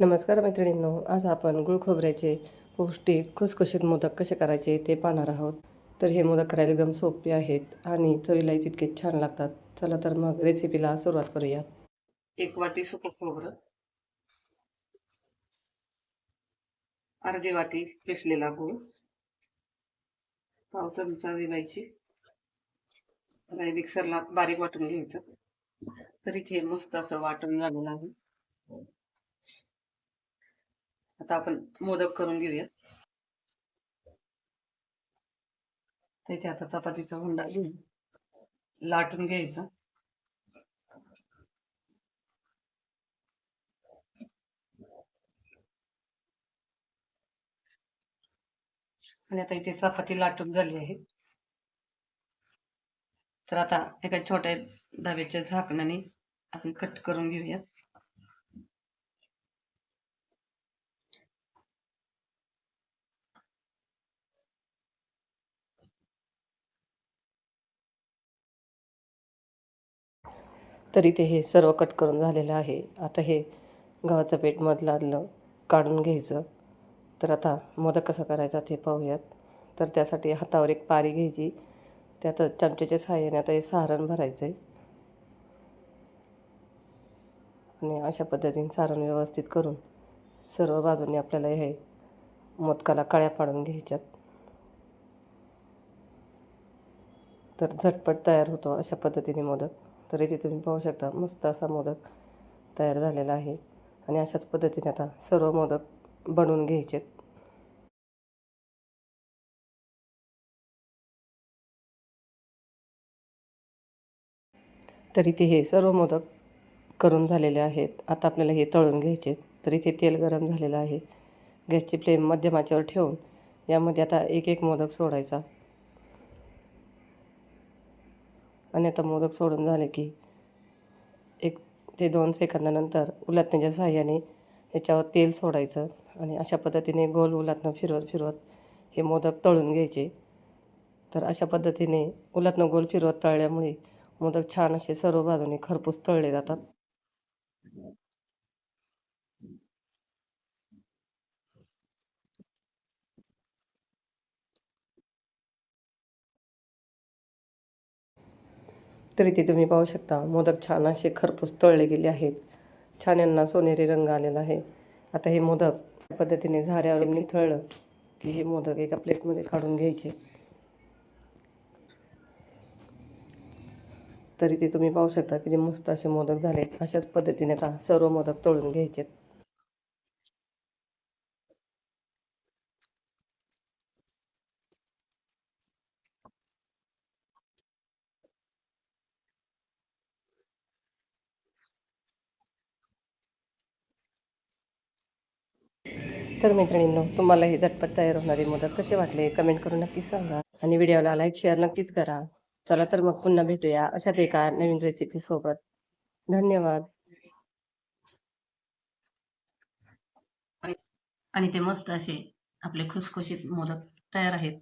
नमस्कार मैत्रिणींनो आज आपण गुळ खोबऱ्याचे पौष्टिक खुसखुशीत मोदक कसे करायचे ते पाहणार आहोत. तर हे मोदक करायला एकदम सोपे आहेत आणि चवीलाही तितके छान लागतात. चला तर मग रेसिपीला सुरुवात करूया. एक वाटी सुकं खोबरं अर्धी वाटी पिसलेला गुळ पाव चमचा विलायची मिक्सरला बारीक वाटून घ्यायचं. तर इथे मस्त असं वाटून झालेलं आहे. आता आपण मोदक करून घेऊया तर इथे आता चपातीचा हुंडा घेऊन लाटून घ्यायचा. आणि आता इथे चपाती लाटून झाली आहे. तर आता एका छोट्या धाब्याच्या झाकणाने आपण कट करून घेऊयात. तर इथे हे सर्व कट करून झालेलं आहे. आता हे गव्हाचं पेठ मधलं काढून घ्यायचं. तर आता मोदक कसं करायचा ते पाहूयात. तर त्यासाठी हातावर एक पारी घ्यायची. त्यात चमच्याच्या सहाय्याने आता हे सारण भरायचं आहे आणि अशा पद्धतीने सारण व्यवस्थित करून सर्व बाजूने आपल्याला हे मोदकाला कळ्या पाडून घ्यायच्यात. तर झटपट तयार होतो अशा पद्धतीने मोदक. तर इथे तुम्ही पाहू शकता. मस्त असा मोदक तयार झालेला आहे. आणि अशाच पद्धतीने आता सर्व मोदक बनवून घ्यायचेत तर इथे हे सर्व मोदक करून झालेले आहेत. आता आपल्याला हे तळून घ्यायचे तर इथे तेल गरम झालेलं आहे. गॅसची फ्लेम मध्यमाच्यावर ठेवून यामध्ये आता एक एक मोदक सोडायचा. आणि आता मोदक सोडून झाले की एक ते दोन सेकंदानंतर उलटण्याच्या साह्याने याच्यावर तेल सोडायचं आणि अशा पद्धतीने गोल उलटणं फिरवत फिरवत हे मोदक तळून घ्यायचे. तर अशा पद्धतीने उलटणं गोल फिरवत तळल्यामुळे मोदक छान असे सर्व बाजूने खरपूस तळले जातात. तर इथे तुम्ही पाहू शकता. मोदक छान असे खरपूस तळले गेले आहेत. छान यांना सोनेरी रंग आलेला आहे. आता हे मोदक पद्धतीने झाऱ्यावर निथळलं की हे मोदक एका प्लेटमध्ये काढून घ्यायचे. तरी ते तुम्ही पाहू शकता किती मस्त असे मोदक झाले. अशाच पद्धतीने आता सर्व मोदक तळून घ्यायचे तर मैत्रिणींनो तुम्हाला हे झटपट तयार होणारी मोदक कसे वाटले? कमेंट करून नक्की सांगा. आणि व्हिडिओला लाईक शेअर नक्कीच करा. चला तर मग पुन्हा भेटूया अशाच एका नवीन रेसिपी सोबत. धन्यवाद. आणि ते मस्त असे आपले खुसखुशीत मोदक तयार आहेत.